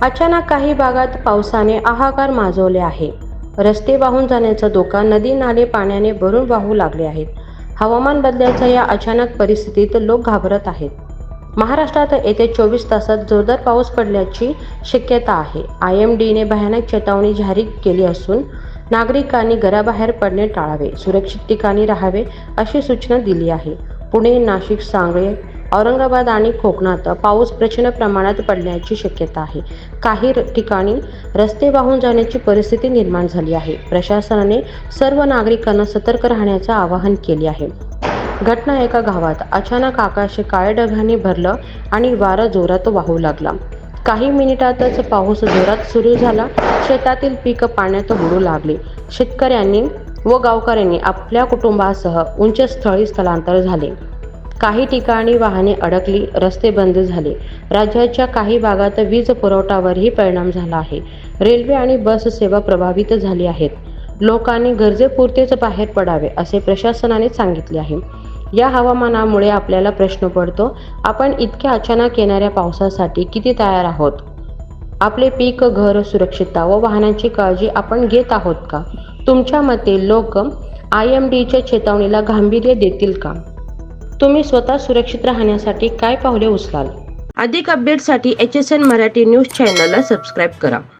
अचानक काही भागात पावसाने हाहाकार माजवले आहे. रस्ते वाहून जाण्याचा धोका नदी नाले पाण्याने भरून वाहू लागले आहेत. हवामान बदलाच्या या अचानक परिस्थितीत लोक घाबरत आहेत. महाराष्ट्रात येत्या चोवीस तासात जोरदार पाऊस पडल्याची शक्यता आहे. आय एम डीने भयानक चेतावणी जारी केली असून नागरिकांनी घराबाहेर पडणे टाळावे सुरक्षित ठिकाणी राहावे अशी सूचना दिली आहे. पुणे नाशिक सांगळे औरंगाबाद आणि कोकणात पाऊस प्रचंड प्रमाणात पडण्याची शक्यता आहे. काही ठिकाणी रस्ते वाहून जाण्याची परिस्थिती निर्माण झाली आहे. प्रशासनाने सर्व नागरिकांना सतर्क राहण्याचे आवाहन केले आहे. घटना एका गावात अचानक आकाश काळ्या ढगांनी भरलं आणि वारा जोरात वाहू लागला. काही मिनिटातच पाऊस जोरात सुरू झाला. शेतातील पीक पाण्यात बुडू लागले. शेतकऱ्यांनी व गावकऱ्यांनी आपल्या कुटुंबासह उंच स्थळी स्थलांतर झाले. काही ठिकाणी वाहने अडकली रस्ते बंद झाले. राज्याच्या काही भागात वीज पुरवठावरही परिणाम झाला आहे. रेल्वे आणि बस सेवा प्रभावित झाली आहेत. लोकांनी गरजेपुरतेच बाहेर पडावे असे प्रशासनाने सांगितले आहे. या हवामानामुळे आपल्याला प्रश्न पडतो आपण इतक्या अचानक येणाऱ्या पावसासाठी किती तयार आहोत? आपले पीक घर सुरक्षितता व वाहनांची काळजी आपण घेत आहोत का? तुमच्या मते लोक आय एम डीच्या चेतावणीला गांभीर्य देतील का? तुम्ही स्वतः सुरक्षित राहण्यासाठी काय पावले उचलाल? अधिक अपडेटसाठी H S N Marathi news चॅनलला सबस्क्राईब करा.